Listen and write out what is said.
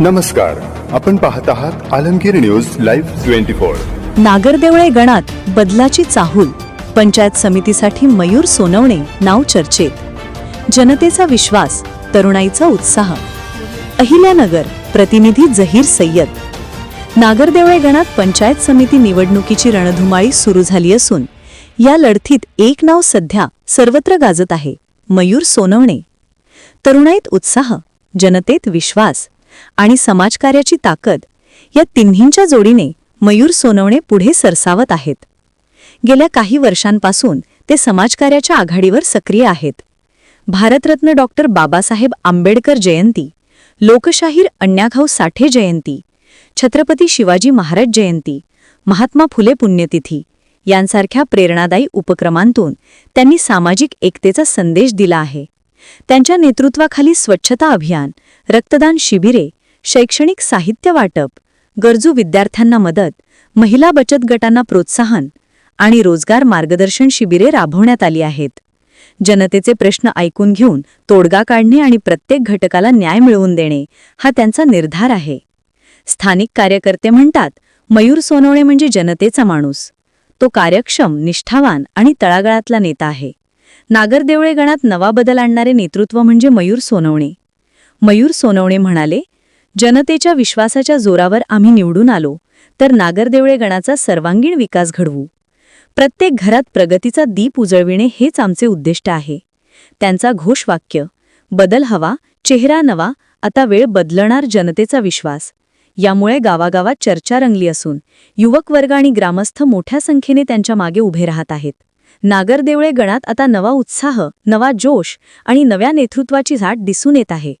नमस्कार. आपण पाहत आहात Alamgir news live twenty four. Nagardevale गणात बदलाची चाहूल. पंचायत समितीसाठी मयूर सोनवणे नाव चर्चेत. जनतेचा विश्वास तरुणाईचा उत्साह. अहिल्यानगर प्रतिनिधी जहीर सय्यद. नागरदेवळे गणात पंचायत समिती निवडणुकीची रणधुमाळी सुरू झाली असून या लढतीत एक नाव सध्या सर्वत्र गाजत आहे मयूर सोनवणे. तरुणाईत उत्साह जनतेत विश्वास आणि समाजकार्याची ताकद या तिन्हींच्या जोडीने मयूर सोनवणे पुढे सरसावत आहेत. गेल्या काही वर्षांपासून ते समाजकार्याच्या आघाडीवर सक्रिय आहेत. भारतरत्न डॉक्टर बाबासाहेब आंबेडकर जयंती लोकशाहीर अण्णाभाऊ साठे जयंती छत्रपती शिवाजी महाराज जयंती महात्मा फुले पुण्यतिथी यांसारख्या प्रेरणादायी उपक्रमांतून त्यांनी सामाजिक एकतेचा संदेश दिला आहे. त्यांच्या नेतृत्वाखाली स्वच्छता अभियान रक्तदान शिबिरे शैक्षणिक साहित्य वाटप गरजू विद्यार्थ्यांना मदत महिला बचत गटांना प्रोत्साहन आणि रोजगार मार्गदर्शन शिबिरे राबवण्यात आली आहेत. जनतेचे प्रश्न ऐकून घेऊन तोडगा काढणे आणि प्रत्येक घटकाला न्याय मिळवून देणे हा त्यांचा निर्धार आहे. स्थानिक कार्यकर्ते म्हणतात मयूर सोनवणे म्हणजे जनतेचा माणूस. तो कार्यक्षम निष्ठावान आणि तळागाळातला नेता आहे. नागरदेवळे गणात नवा बदल आणणारे नेतृत्व म्हणजे मयूर सोनवणे. मयूर सोनवणे म्हणाले जनतेच्या विश्वासाच्या जोरावर आम्ही निवडून आलो तर नागरदेवळे गणाचा सर्वांगीण विकास घडवू. प्रत्येक घरात प्रगतीचा दीप उजळविणे हेच आमचे उद्दिष्ट आहे. त्यांचा घोषवाक्य बदल हवा चेहरा नवा आता वेळ बदलणार जनतेचा विश्वास. यामुळे गावागावात चर्चा रंगली असून युवक वर्ग आणि ग्रामस्थ मोठ्या संख्येने त्यांच्या मागे उभे राहत आहेत. नागरदेवळे गणात आता नवा उत्साह नवा जोश आणि नव्या नेतृत्वाची झाट दिसून येत आहे.